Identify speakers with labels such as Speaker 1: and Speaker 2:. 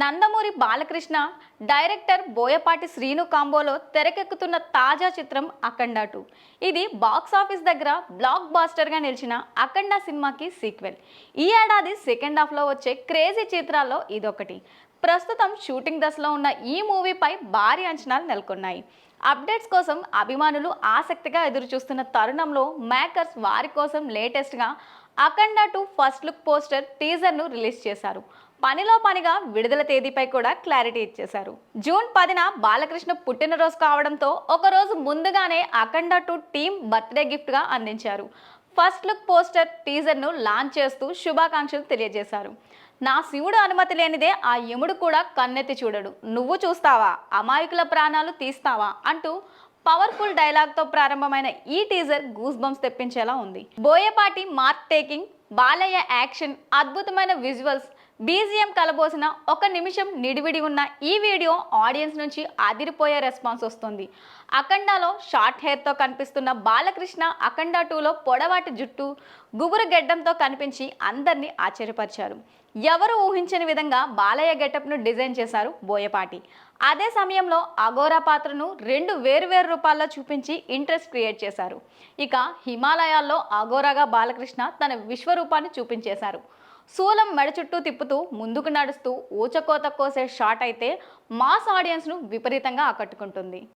Speaker 1: Nandamuri Balakrishna director Boyapati Srinu కాంబోలో తెరకెక్కుతున్న తాజా చిత్రం అఖండ టూ ఇది బాక్స్ ఆఫీస్ దగ్గర బ్లాక్ బాస్టర్గా నిలిచిన అఖండ సినిమాకి సీక్వెల్. ఈ ఏడాది సెకండ్ హాఫ్లో వచ్చే క్రేజీ చిత్రాల్లో ఇదొకటి. ప్రస్తుతం షూటింగ్ దశలో ఉన్న ఈ మూవీపై భారీ అంచనాలు నెలకొన్నాయి. అప్డేట్స్ కోసం అభిమానులు ఆసక్తిగా ఎదురుచూస్తున్న తరుణంలో మేకర్స్ వారి కోసం లేటెస్ట్గా Akhanda two first look poster టీజర్ను release చేశారు. పనిలో పనిగా విడుదల తేదీపై కూడా క్లారిటీ ఇచ్చేశారు. జూన్ పదిన బాలకృష్ణ పుట్టినరోజు కావడంతో ఒకరోజు ముందుగానే అఖండ టూ టీమ్ బర్త్డే గిఫ్ట్గా అందించారు. ఫస్ట్ లుక్ పోస్టర్ టీజర్ను లాంచ్ చేస్తూ శుభాకాంక్షలు తెలియజేశారు. నా శివుడు అనుమతి లేనిదే ఆ యముడు కూడా కన్నెత్తి చూడడు. నువ్వు చూస్తావా? అమాయకుల ప్రాణాలు తీస్తావా? అంటూ పవర్ఫుల్ డైలాగ్తో ప్రారంభమైన ఈ టీజర్ గూస్ బంప్స్ తెప్పించేలా ఉంది. Boyapati mark taking Balayya action అద్భుతమైన విజువల్స్ బీజిఎం కలబోసిన ఒక నిమిషం నిడివిడి ఉన్న ఈ వీడియో ఆడియన్స్ నుంచి అదిరిపోయే రెస్పాన్స్ వస్తుంది. అఖండాలో షార్ట్ హెయిర్తో కనిపిస్తున్న బాలకృష్ణ అఖండ టూలో పొడవాటి జుట్టు గుబురు గెడ్డంతో కనిపించి అందరినీ ఆశ్చర్యపరిచారు. ఎవరు ఊహించని విధంగా బాలయ్య గెటప్ను డిజైన్ చేశారు బోయపాటి. అదే సమయంలో అగోరా పాత్రను రెండు వేరువేరు రూపాల్లో చూపించి ఇంట్రెస్ట్ క్రియేట్ చేశారు. ఇక హిమాలయాల్లో అగోరాగా బాలకృష్ణ తన విశ్వరూపాన్ని చూపించేశారు. శూలం మెడ చుట్టూ తిప్పుతూ ముందుకు నడుస్తూ ఊచకోత కోసే షాట్ అయితే మాస్ ఆడియన్స్ను విపరీతంగా ఆకట్టుకుంటుంది.